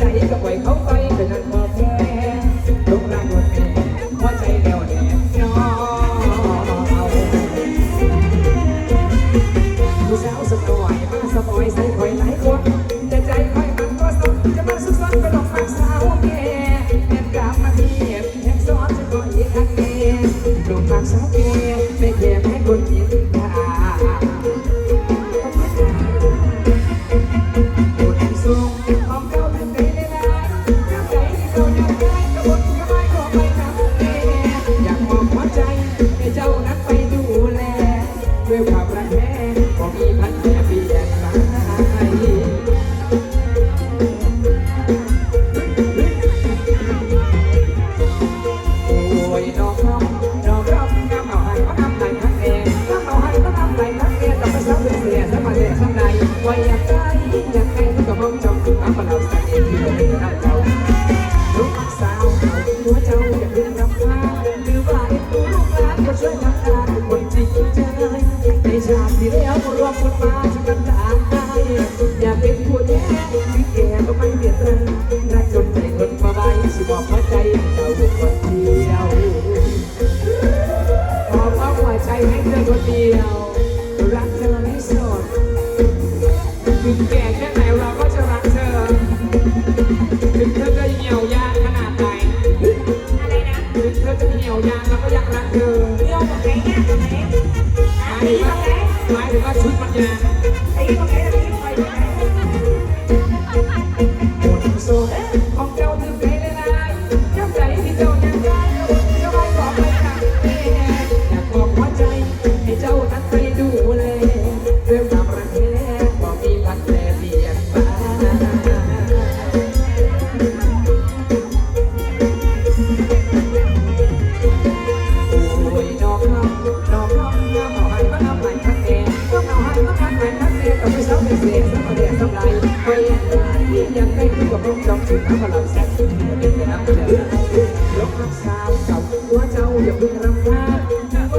ใจกับไว้เขา with how ให้เธอคนเดียว รักเธอให้สุดถึงแก่แค่ไหนเราก็จะรักเธอ ถึงเธอจะเหี่ยวยานขนาดไหน อะไรนะถึงเธอจะเหี่ยวยานเราก็ยังรักเธอเรื่องของไหนเนี่ไหมายถึงว่าชุดมันยาไอ้ตรงไหงนี้คอยดูน สักเสียงสักเดียสักใจไปนี่ยังได้คุยกับน้องจอมชุดน้ำพลังแสงเดินน้ำเดือดลบน้ำสาวเก่าหัวเจ้าอย่าเพิ่งรำคาญ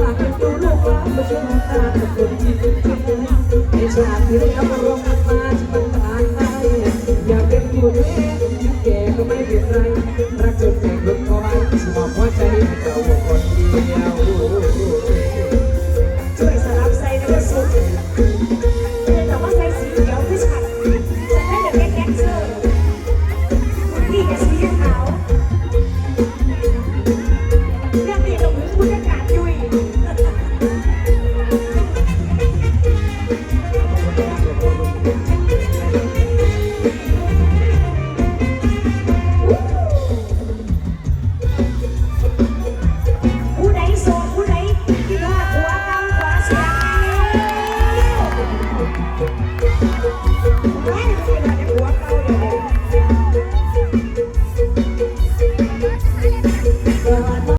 ว่าเป็นตัวลูกว่าไม่ใช่ตาแต่คนที่เป็นข้าในชาติที่เราต้องร้องกันมาจะเป็นตายไปอย่าเป็นตัวเอง